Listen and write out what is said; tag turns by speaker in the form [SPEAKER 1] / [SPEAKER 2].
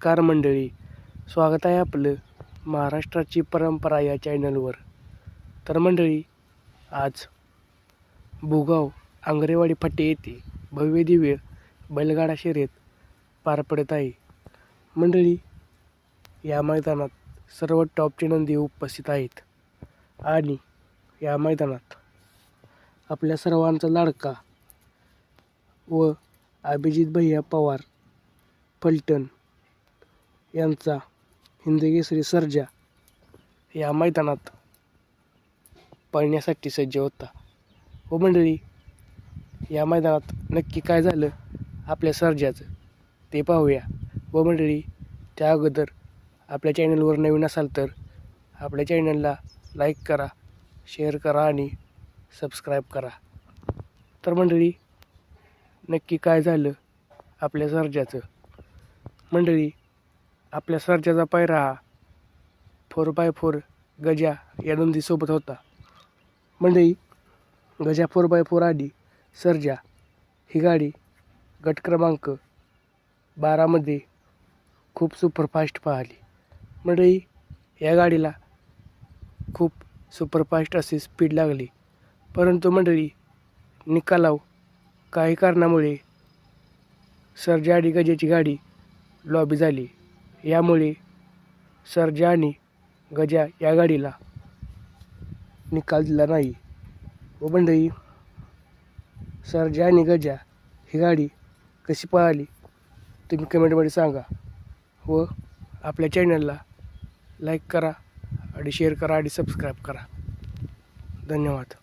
[SPEAKER 1] नमस्कार मंडळी. स्वागत आहे आपलं महाराष्ट्राची परंपरा या चॅनलवर. तर मंडळी आज भुगाव आंगरेवाडी फाटे येथे भव्य दिव्य बैलगाडा शर्यत पार पडत आहे. मंडळी या मैदानात सर्व टॉपचे नंदी उपस्थित आहेत आणि या मैदानात आपल्या सर्वांचा लाडका व अभिजित भैया पवार फलटण यांचा हिंदकेसरी सर्जा या मैदानात पळण्यासाठी सज्ज होता. व मंडळी या मैदानात नक्की काय झालं आपल्या सर्जाचं ते पाहूया. व मंडळी त्या अगोदर आपल्या चॅनलवर नवीन असाल तर आपल्या चॅनलला लाईक करा शेअर करा आणि सबस्क्राईब करा. तर मंडळी नक्की काय झालं आपल्या सर्जाचं? मंडळी आपल्या सर्जाचा पायरा हा फोर बाय फोर गजा या नंदीसोबत होता. मंडई गजा फोर बाय फोर आधी सर्जा ही गाडी गट क्रमांक बारामध्ये खूप सुपरफास्ट पाहिली. मंडळी या गाडीला खूप सुपरफास्ट अशी स्पीड लागली. परंतु मंडळी निकालाव काही कारणामुळे सर्जा आणि गजाची गाडी लॉबी झाली. यामुळे सर्जा आणि गजा या गाडीला निकाल दिला नाही. व मंडळी सर्जा आणि गजा ही गाडी कशी पळाली तुम्ही कमेंटमध्ये सांगा. व आपल्या चॅनलला लाईक करा आणि शेअर करा आणि सबस्क्राईब करा. धन्यवाद.